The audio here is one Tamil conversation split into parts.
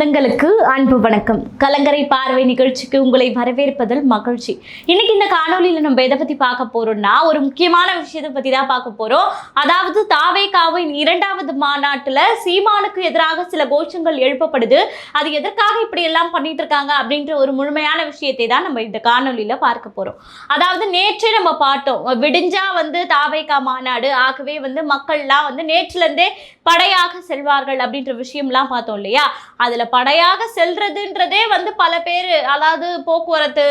சொந்தங்களுக்கு அன்பு வணக்கம். கலங்கரை பார்வை நிகழ்ச்சிக்கு உங்களை வரவேற்பதில் மகிழ்ச்சி. இன்னைக்கு இந்த காணொலியில் நம்ம எதை பத்தி பார்க்க போறோம்னா ஒரு முக்கியமான விஷயத்தை பத்தி தான் பார்க்க போறோம். அதாவது தாவேகாவின் இரண்டாவது மாநாட்டுல சீமானுக்கு எதிராக சில கோஷங்கள் எழுப்பப்படுது. அது எதற்காக இப்படி எல்லாம் பண்ணிட்டு இருக்காங்க அப்படின்ற ஒரு முழுமையான விஷயத்தை தான் நம்ம இந்த காணொலியில பார்க்க போறோம். அதாவது நேற்றே நம்ம பார்த்தோம் விடிஞ்சா வந்து தாவேகா மாநாடு ஆகவே வந்து மக்கள்லாம் வந்து நேற்றுல இருந்தே படையாக செல்வார்கள் அப்படின்ற விஷயம்லாம் பார்த்தோம் இல்லையா? அதுல படையாக செல்றதுன்றதே வந்து பல பேர் அதாவது போக்குவரத்து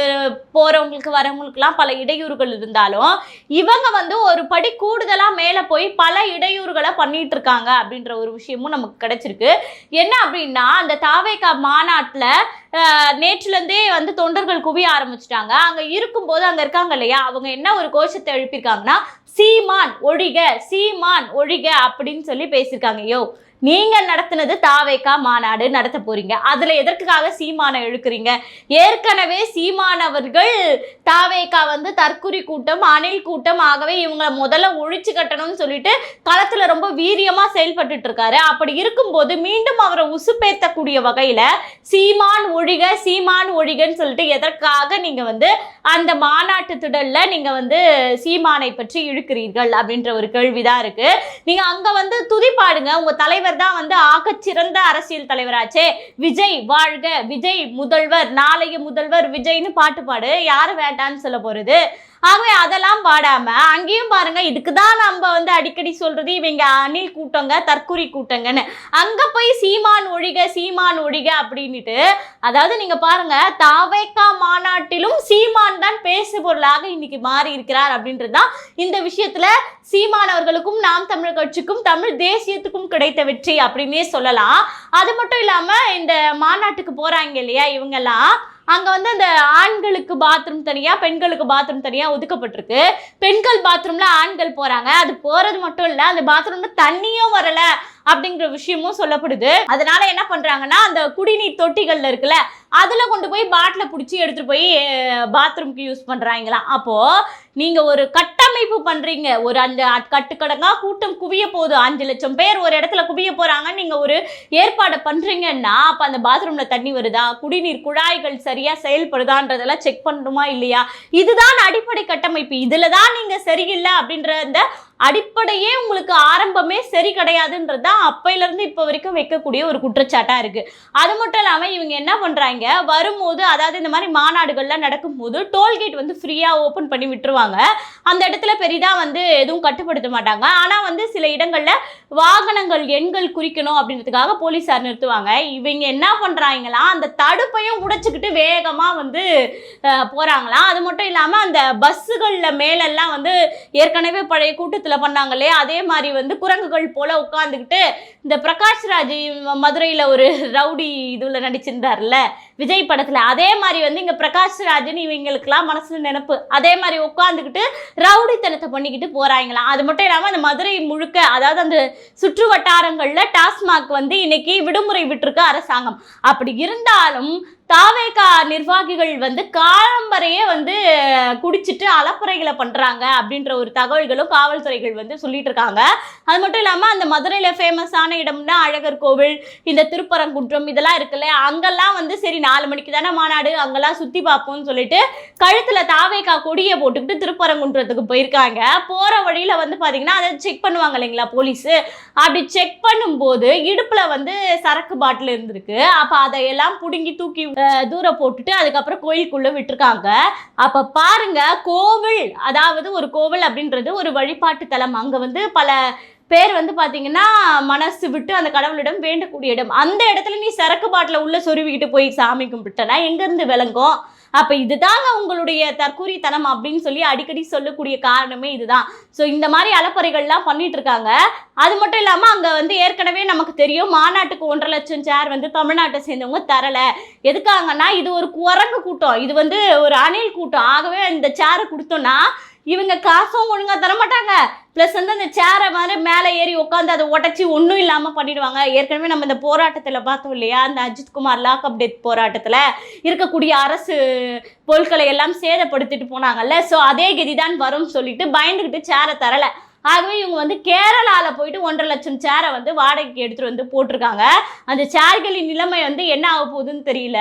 போறவங்களுக்கு வரவங்களுக்குலாம் பல இடையூறுகள் இருந்தாலும் இவங்க வந்து ஒரு படி கூடுதலா மேல போய் பல இடையூறுகளை பண்ணிட்டு இருக்காங்க அப்படின்ற ஒரு விஷயமும் நமக்கு கிடைச்சிருக்கு. என்ன அப்படின்னா அந்த தாவேகா மாநாட்டில் நேற்றுலேருந்தே வந்து தொண்டர்கள் குவிய ஆரம்பிச்சிட்டாங்க. அங்கே இருக்கும்போது அங்கே இருக்காங்க இல்லையா? அவங்க என்ன ஒரு கோஷத்தை எழுப்பியிருக்காங்கன்னா சீமான் ஒழிக சீமான் ஒழிக அப்படின்னு சொல்லி பேசியிருக்காங்க. யோ நீங்க நடத்தினது தாவேக்கா மாநாடு நடத்த போறீங்க. அதுல எதற்காக சீமானை இழுக்கிறீங்க? ஏற்கனவே சீமானவர்கள் தாவேக்கா வந்து தற்குறி கூட்டம் அணில் கூட்டம் ஆகவே இவங்களை முதல்ல ஒழிச்சு கட்டணும்னு சொல்லிட்டு களத்துல ரொம்ப வீரியமா செயல்பட்டு இருக்காரு அப்படி இருக்கும்போது மீண்டும் அவரை உசுப்பேத்தக்கூடிய வகையில சீமான் ஒழிக சீமான் ஒழிகன்னு சொல்லிட்டு எதற்காக நீங்க வந்து அந்த மாநாட்டு திடல்ல நீங்க வந்து சீமானை பற்றி இழுக்கிறீர்கள் அப்படின்ற ஒரு கேள்விதான் இருக்கு. நீங்க அங்க வந்து துதி பாடுங்க உங்க தலைவர் தான் வந்து ஆகச்சிறந்த அரசியல் தலைவராச்சே. விஜய் வாழ்க. விஜய் முதல்வர். நாளைய முதல்வர் விஜய்னு பாட்டு பாடு. யாரு வேண்டான்னு சொல்ல போறது? ஆகவே அதெல்லாம் பாடாம அங்கேயும் பாருங்க இதுக்கு தான் நம்ம வந்து அடிக்கடி சொல்றது இவங்க அணில் கூட்டங்க தற்குறி கூட்டங்கன்னு. அங்க போய் சீமான் ஒழிக சீமான் ஒழிக அப்படின்ட்டு அதாவது நீங்க பாருங்க தாவேக்கா மாநாட்டிலும் சீமான் தான் பேசு பொருளாக இன்னைக்கு மாறி இருக்கிறார் அப்படின்றது தான் இந்த விஷயத்துல சீமான் அவர்களுக்கும் நாம் தமிழ் கட்சிக்கும் தமிழ் தேசியத்துக்கும் கிடைத்த வெற்றி அப்படின்னே சொல்லலாம். அது மட்டும் இல்லாம இந்த மாநாட்டுக்கு போறாங்க இல்லையா இவங்கெல்லாம் அங்கே வந்து அந்த ஆண்களுக்கு பாத்ரூம் தனியாக பெண்களுக்கு பாத்ரூம் தனியாக ஒதுக்கப்பட்டிருக்கு. பெண்கள் பாத்ரூமில் ஆண்கள் போகிறாங்க அது போகிறது மட்டும் இல்லை அந்த பாத்ரூமில் தண்ணியும் வரலை அப்படிங்கிற விஷயமும் சொல்லப்படுது. அதனால என்ன பண்ணுறாங்கன்னா அந்த குடிநீர் தொட்டிகளில் இருக்குல்ல அதில் கொண்டு போய் பாட்டில் பிடிச்சி எடுத்துகிட்டு போய் பாத்ரூம்க்கு யூஸ் பண்ணுறாங்களாம் அப்போது நீங்கள் ஒரு கட்டமைப்பு பண்ணுறீங்க ஒரு அந்த கட்டுக்கடங்காக கூட்டம் குவிய போகுது. அஞ்சு லட்சம் பேர் ஒரு இடத்துல குவிய போகிறாங்கன்னு நீங்கள் ஒரு ஏற்பாடு பண்ணுறீங்கன்னா அப்போ அந்த பாத்ரூமில் தண்ணி வருதா? குடிநீர் குழாய்கள் சரியாக செயல்படுதான்றதெல்லாம் செக் பண்ணணுமா இல்லையா? இதுதான் அடிப்படை கட்டமைப்பு. இதில் தான் நீங்கள் சரியில்லை அப்படின்ற அந்த அடிப்படையே உங்களுக்கு ஆரம்பமே சரி கிடையாதுன்றது தான் அப்பையிலேருந்து இப்போ வரைக்கும் வைக்கக்கூடிய ஒரு குற்றச்சாட்டாக இருக்குது அது மட்டும் இல்லாமல் இவங்க என்ன பண்ணுறாங்க வராங்க வரும்போது அதாவது இந்த மாதிரி மாநாடுகள்லாம் நடக்கும்போது டோல்கேட் வந்து ஃப்ரீயாக ஓப்பன் பண்ணி விட்டுருவாங்க. அந்த இடத்துல பெரிதாக வந்து எதுவும் கட்டுப்படுத்த மாட்டாங்க. ஆனால் வந்து சில இடங்களில் வாகனங்கள் எண்கள் குறிக்கணும் அப்படின்றதுக்காக போலீஸார் நிறுத்துவாங்க. இவங்க என்ன பண்ணுறாங்களா அந்த தடுப்பையும் உடைச்சிக்கிட்டு வேகமாக வந்து போகிறாங்களாம் அது மட்டும் இல்லாமல் அந்த பஸ்ஸுகளில் மேலெல்லாம் வந்து ஏற்கனவே பழைய கூட்டத்தில் பண்ணாங்களே அதே மாதிரி வந்து குரங்குகள் போல உட்காந்துக்கிட்டு இந்த பிரகாஷ் ராஜ் மதுரையில் ஒரு ரவுடி இதில் நடிச்சிருந்தார்ல விஜய் படத்தில். அதே மாதிரி வந்து இங்கே பிரகாஷ் ராஜன் இவங்களுக்குலாம் மனசில் நினப்பு. அதே மாதிரி உட்காந்துக்கிட்டு ரவுடித்தனத்தை பண்ணிக்கிட்டு போறாங்களாம் அது மட்டும் இல்லாமல் அந்த மதுரை முழுக்க அதாவது அந்த சுற்று வட்டாரங்களில் டாஸ்மாக் வந்து இன்னைக்கு விடுமுறை விட்டுருக்கு அரசாங்கம். அப்படி இருந்தாலும் தாவேகா நிர்வாகிகள் வந்து காலம்பரையே வந்து குடிச்சிட்டு அலப்புறைகளை பண்ணுறாங்க அப்படின்ற ஒரு தகவல்களும் காவல்துறைகள் வந்து சொல்லிட்டு இருக்காங்க. அது மட்டும் இல்லாமல் அந்த மதுரையில் ஃபேமஸான இடம்னா அழகர் கோவில் இந்த திருப்பரங்குன்றம் இதெல்லாம் இருக்குல்ல அங்கெல்லாம் வந்து சரி நாலு மணிக்கு தானே மாநாடு? அங்கெல்லாம் சுற்றி பார்ப்போம்னு சொல்லிட்டு கழுத்தில் தாவேக்கா கொடியை போட்டுக்கிட்டு திருப்பரங்குன்றத்துக்கு போயிருக்காங்க. போகிற வழியில் வந்து பார்த்தீங்கன்னா அதை செக் பண்ணுவாங்க இல்லைங்களா போலீஸு? அப்படி செக் பண்ணும்போது இடுப்பில் வந்து சரக்கு பாட்டில் இருந்திருக்கு. அப்போ அதையெல்லாம் பிடுங்கி தூக்கி தூர போட்டுட்டு அதுக்கப்புறம் கோயிலுக்குள்ளே விட்டுருக்காங்க. அப்போ பாருங்க கோவில் அதாவது ஒரு கோவில் அப்படின்றது ஒரு வழிபாட்டு தலம். அங்கே வந்து பல பேர் வந்து பார்த்தீங்கன்னா மனசு விட்டு அந்த கடவுளிடம் வேண்டக்கூடிய இடம். அந்த இடத்துல நீ சரக்கு பாட்டில் உள்ளே சொருவிக்கிட்டு போய் சாமி கும்பிட்டனா எங்கேருந்து விளங்கும் அப்போ இதுதாங்க உங்களுடைய தற்கூரித்தனம் அப்படின்னு சொல்லி அடிக்கடி சொல்லக்கூடிய காரணமே இதுதான். ஸோ இந்த மாதிரி அலப்பறைகள்லாம் பண்ணிட்டு இருக்காங்க. அது மட்டும் இல்லாமல் அங்கே வந்து ஏற்கனவே நமக்கு தெரியும் மாநாட்டுக்கு ஒன்றரை லட்சம் சேர் வந்து தமிழ்நாட்டை சேர்ந்தவங்க தரலை. எதுக்காங்கன்னா இது ஒரு குரங்கு கூட்டம். இது வந்து ஒரு அணில் கூட்டம். ஆகவே இந்த சேரை கொடுத்தோன்னா இவங்க காசும் ஒழுங்காக தர மாட்டாங்க ப்ளஸ் வந்து அந்த சேரை மாதிரி மேலே ஏறி உட்காந்து அதை உடச்சி ஒன்றும் இல்லாமல் பண்ணிடுவாங்க. ஏற்கனவே நம்ம இந்த போராட்டத்தில் பார்த்தோம் இல்லையா? அந்த அஜித்குமார் லாக்அப் டெத் போராட்டத்தில் இருக்கக்கூடிய அரசு பொருட்களை எல்லாம் சேதப்படுத்திட்டு போனாங்கல்ல. ஸோ அதே கதி தான் வரும்னு சொல்லிட்டு பயந்துக்கிட்டு சேரை தரலை. ஆகவே இவங்க வந்து கேரளாவில் போயிட்டு ஒன்றரை லட்சம் சேரை வந்து வாடகைக்கு எடுத்துகிட்டு வந்து போட்டிருக்காங்க. அந்த சேர்களின் நிலைமை வந்து என்ன ஆக போகுதுன்னு தெரியல.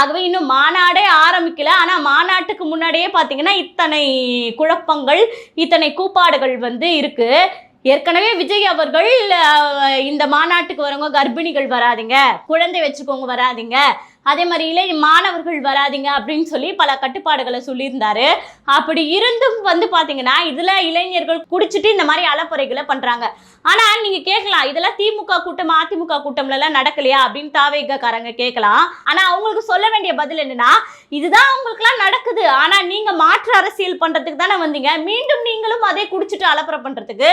ஆகவே இன்னும் மாநாடே ஆரம்பிக்கல. ஆனால் மாநாட்டுக்கு முன்னாடியே பார்த்தீங்கன்னா இத்தனை குழப்பங்கள் இத்தனை கூப்பாடுகள் வந்து இருக்கு. ஏற்கனவே விஜய் அவர்கள் இந்த மாநாட்டுக்கு வரவங்க கர்ப்பிணிகள் வராதீங்க. குழந்தை வச்சுக்கோங்க வராதீங்க. அதே மாதிரி இளைய மாணவர்கள் வராதீங்க அப்படின்னு சொல்லி பல கட்டுப்பாடுகளை சொல்லியிருந்தாரு. அப்படி இருந்தும் வந்து பார்த்தீங்கன்னா இதில் இளைஞர்கள் குடிச்சிட்டு இந்த மாதிரி அலப்பறைகளை பண்ணுறாங்க ஆனால் நீங்கள் கேட்கலாம் இதெல்லாம் திமுக கூட்டம் அதிமுக கூட்டம்லலாம் நடக்கலையா அப்படின்னு தாவேகக்காரங்க கேட்கலாம். ஆனால் அவங்களுக்கு சொல்ல வேண்டிய பதில் என்னன்னா இதுதான் அவங்களுக்குலாம் நடக்குது. ஆனால் நீங்கள் மாற்று அரசியல் பண்ணுறதுக்கு தானே வந்தீங்க. மீண்டும் நீங்களும் அதே குடிச்சிட்டு அலப்பறை பண்ணுறதுக்கு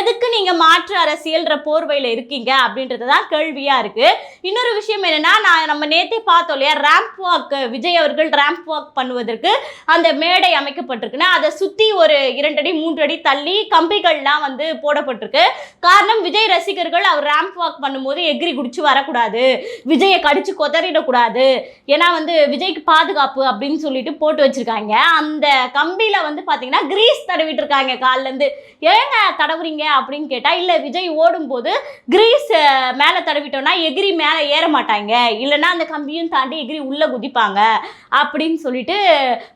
எதுக்கு நீங்கள் மாற்று அரசியல்ன்ற போர்வையில் இருக்கீங்க அப்படின்றது தான் கேள்வியாக இருக்குது இன்னொரு விஷயம் என்னென்னா நான் நம்ம நேற்றே பார்த்தோம் இல்லையா? ரேம்ப் வாக் விஜய் அவர்கள் ரேம்ப் வாக் பண்ணுவதற்கு அந்த மேடை அமைக்கப்பட்டிருக்குன்னா அதை சுற்றி ஒரு இரண்டு அடி மூன்று அடி தள்ளி கம்பிகள்லாம் வந்து போடப்பட்டிருக்கு. காரணம் விஜய் ரசிகர்கள் அவர் ரேம்ப் வாக் பண்ணும்போது எகிரி குடிச்சு வரக்கூடாது. விஜயை கடிச்சு கொதறிடக்கூடாது. ஏன்னா வந்து விஜய்க்கு பாதுகாப்பு அப்படின்னு சொல்லிட்டு போட்டு வச்சிருக்காங்க. அந்த கம்பியில வந்து பார்த்தீங்கன்னா கிரீஸ் தடவிட்டு இருக்காங்க காலிலேருந்து ஏங்க தடவுறீங்க அப்படின்னு கேட்டால் இல்லை விஜய் ஓடும்போது கிரீஸ் மேலே தடவிட்டோம்னா எகிரி மேலே ஏற மாட்டாங்க. இல்லைன்னா அந்த கம்பியும் தாண்டி எகிரி உள்ள குதிப்பாங்க அப்படின்னு சொல்லிட்டு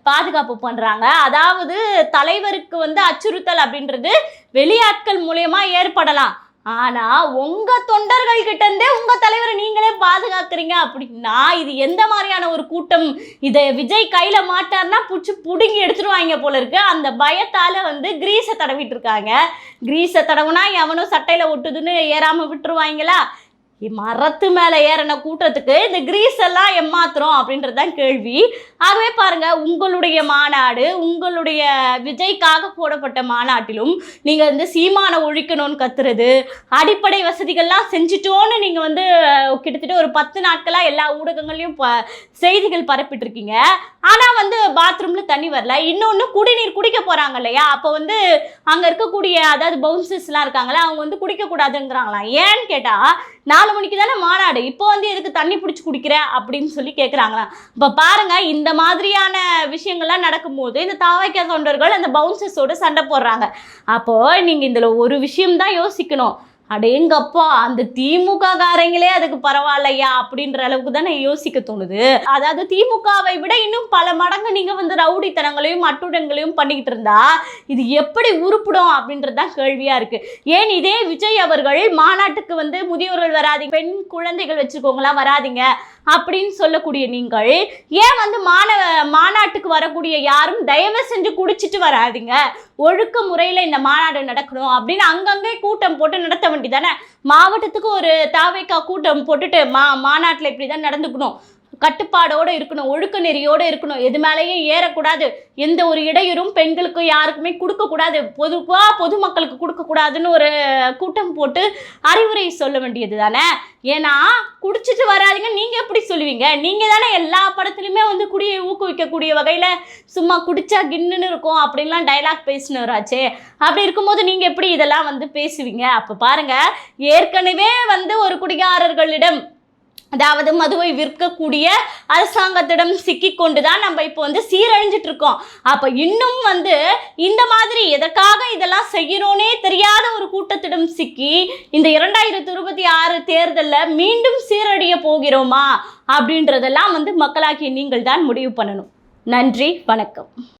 பாதுகாப்பு பண்றாங்க. அதாவது தலைவருக்கு வந்து அச்சுறுத்தல் அப்படின்றது வெளியாட்கள் மூலயமா ஏற்படலாம். ஆனா உங்க தொண்டர்கள் கிட்ட இருந்தே உங்க தலைவரை நீங்களே பாதுகாக்கிறீங்க அப்படின்னா இது எந்த மாதிரியான ஒரு கூட்டம்? இதை விஜய் கையில மாட்டார்னா பிடிச்சி புடுங்கி எடுத்துருவாங்க போல இருக்கு. அந்த பயத்தால வந்து கிரீஸை தடவிட்டு இருக்காங்க. கிரீஸை தடவுனா எவனும் சட்டையில ஒட்டுதுன்னு ஏறாம விட்டுருவாங்களா? மரத்து மேலே ஏறின கூட்டத்துக்கு இந்த கிரீஸ் எல்லாம் ஏமாத்துறோம் அப்படின்றது தான் கேள்வி. ஆகவே பாருங்க உங்களுடைய மாநாடு உங்களுடைய விஜய்க்காக போடப்பட்ட மாநாட்டிலும் நீங்கள் வந்து சீமானம் ஒழிக்கணும்னு கத்துறது அடிப்படை வசதிகள்லாம் செஞ்சுட்டோன்னு நீங்கள் வந்து கிட்டத்தட்ட ஒரு பத்து நாட்களாக எல்லா ஊடகங்களையும் ப- செய்திகள் பரப்பிட்டு இருக்கீங்க ஆனால் வந்து பாத்ரூமில் தண்ணி வரல. இன்னொன்று குடிநீர் குடிக்க போகிறாங்க இல்லையா? அப்போ வந்து அங்கே இருக்கக்கூடிய அதாவது பவுன்சர்ஸ்லாம் இருக்காங்களா அவங்க வந்து குடிக்கக்கூடாதுங்கிறாங்களாம். ஏன்னு கேட்டால் நான் நாலு மணிக்கு தானே மாநாடு? இப்போ வந்து எதுக்கு தண்ணி பிடிச்சி குடிக்கிற? அப்படின்னு சொல்லி கேட்குறாங்களாம் இப்போ பாருங்க இந்த மாதிரியான விஷயங்கள்லாம் நடக்கும்போது இந்த தாவாய்க்கா தொண்டர்கள் அந்த பவுன்சர்ஸோட சண்டை போடுறாங்க. அப்போ நீங்க இதுல ஒரு விஷயம் தான் யோசிக்கணும். அடேங்கப்பா அந்த திமுக காரங்களே அதுக்கு பரவாயில்லையா அப்படின்ற அளவுக்கு தானே யோசிக்க தோணுது. அதாவது திமுகவை விட இன்னும் பல மடங்கு நீங்க வந்து ரவுடித்தனங்களையும் அட்டுடங்களையும் பண்ணிக்கிட்டு இருந்தா இது எப்படி உருப்பிடும் அப்படின்றது தான் கேள்வியா இருக்கு. ஏன் இதே விஜய் அவர்கள் மாநாட்டுக்கு வந்து முதியோர்கள் வராதிங்க பெண் குழந்தைகள் வச்சுக்கோங்களா வராதீங்க. அப்படின்னு சொல்லக்கூடிய நீங்கள் ஏன் வந்து மாணவ மாநாட்டுக்கு வரக்கூடிய யாரும் தயவு செஞ்சு குடிச்சிட்டு வராதீங்க. ஒழுக்க முறையில் இந்த மாநாடு நடக்கணும் அப்படின்னு அங்கங்கே கூட்டம் போட்டு நடத்த வேண்டியதானே மாவட்டத்துக்கு ஒரு தாவைக்கா கூட்டம் போட்டுட்டு மா மாநாட்டில் இப்படி தான் நடந்துக்கணும். கட்டுப்பாடோடு இருக்கணும் ஒழுக்க நெறியோடு இருக்கணும். எது மேலேயும் ஏறக்கூடாது. எந்த ஒரு இடையூறும் பெண்களுக்கு யாருக்குமே கொடுக்கக்கூடாது. பொதுவாக பொதுமக்களுக்கு கொடுக்கக்கூடாதுன்னு ஒரு கூட்டம் போட்டு அறிவுரை சொல்ல வேண்டியது தானே ஏன்னா குடிச்சிட்டு வராதிங்க. நீங்கள் எப்படி சொல்லுவீங்க? நீங்கள் தானே எல்லா படத்துலையுமே வந்து குடியை ஊக்குவிக்கக்கூடிய வகையில் சும்மா குடிச்சா கின்னுன்னு இருக்கும் அப்படின்லாம் டைலாக் பேசினவராச்சே. அப்படி இருக்கும்போது நீங்கள் எப்படி இதெல்லாம் வந்து பேசுவீங்க? அப்போ பாருங்கள் ஏற்கனவே வந்து ஒரு குடிகாரர்களிடம் அதாவது மதுவை விற்கக்கூடிய அரசாங்கத்திடம் சிக்கிக்கொண்டு தான் நம்ம இப்போ வந்து சீரழிஞ்சிட்டு இருக்கோம் அப்போ இன்னும் வந்து இந்த மாதிரி எதற்காக இதெல்லாம் செய்யணும்னே தெரியாத ஒரு கூட்டத்திடம் சிக்கி இந்த இரண்டாயிரத்தி இருபத்தி ஆறு தேர்தலில் மீண்டும் சீரழிய போகிறோமா? அப்படின்றதெல்லாம் வந்து மக்களாகிய நீங்கள் தான் முடிவு பண்ணணும். நன்றி வணக்கம்.